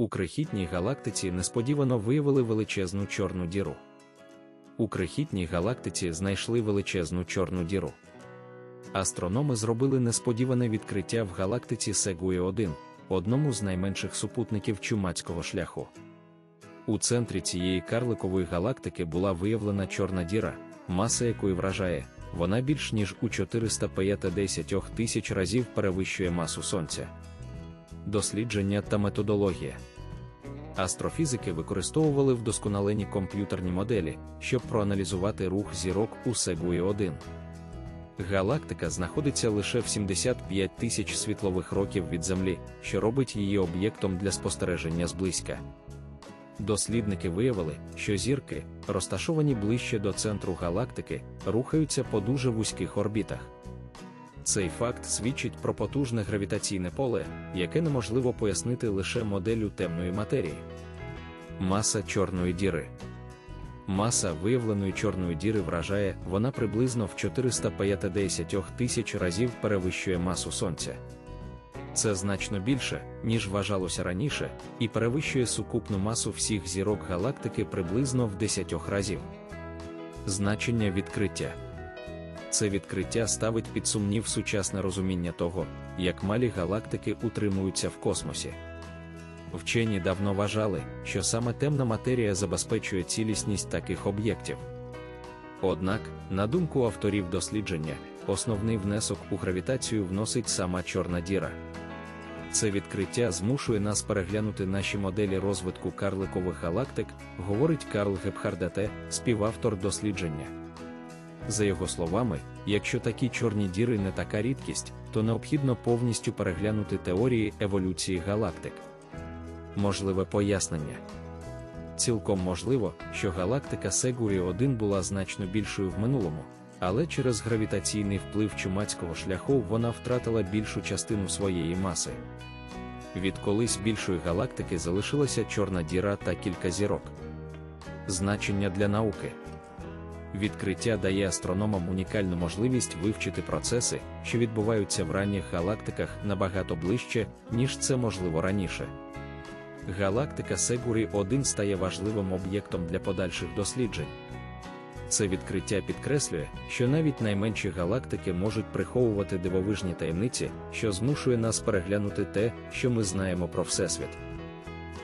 У крихітній галактиці несподівано виявили величезну чорну діру. У крихітній галактиці знайшли величезну чорну діру. Астрономи зробили несподіване відкриття в галактиці Сегує 1 одному з найменших супутників чумацького шляху. У центрі цієї карликової галактики була виявлена чорна діра, маса якої вражає, вона більш ніж у 450 тисяч разів перевищує масу Сонця. Дослідження та методологія. Астрофізики використовували вдосконалені комп'ютерні моделі, щоб проаналізувати рух зірок у Сегує 1 Галактика знаходиться лише в 75 тисяч світлових років від Землі, що робить її об'єктом для спостереження зблизька. Дослідники виявили, що зірки, розташовані ближче до центру галактики, рухаються по дуже вузьких орбітах. Цей факт свідчить про потужне гравітаційне поле, яке неможливо пояснити лише моделлю темної матерії. Маса чорної діри. Маса виявленої чорної діри вражає, вона приблизно в 450 тисяч разів перевищує масу Сонця. Це значно більше, ніж вважалося раніше, і перевищує сукупну масу всіх зірок галактики приблизно в 10 разів. Значення відкриття це відкриття ставить під сумнів сучасне розуміння того, як малі галактики утримуються в космосі. Вчені давно вважали, що саме темна матерія забезпечує цілісність таких об'єктів. Однак, на думку авторів дослідження, основний внесок у гравітацію вносить сама чорна діра. Це відкриття змушує нас переглянути наші моделі розвитку карликових галактик, говорить Карл Гепхардете, співавтор дослідження. За його словами, якщо такі чорні діри не така рідкість, то необхідно повністю переглянути теорії еволюції галактик. Можливе пояснення. Цілком можливо, що галактика Сегурі 1 була значно більшою в минулому, але через гравітаційний вплив чумацького шляху вона втратила більшу частину своєї маси. Від колись більшої галактики залишилася чорна діра та кілька зірок. Значення для науки відкриття дає астрономам унікальну можливість вивчити процеси, що відбуваються в ранніх галактиках набагато ближче, ніж це можливо раніше. Галактика Сегурі 1 стає важливим об'єктом для подальших досліджень. Це відкриття підкреслює, що навіть найменші галактики можуть приховувати дивовижні таємниці, що змушує нас переглянути те, що ми знаємо про Всесвіт.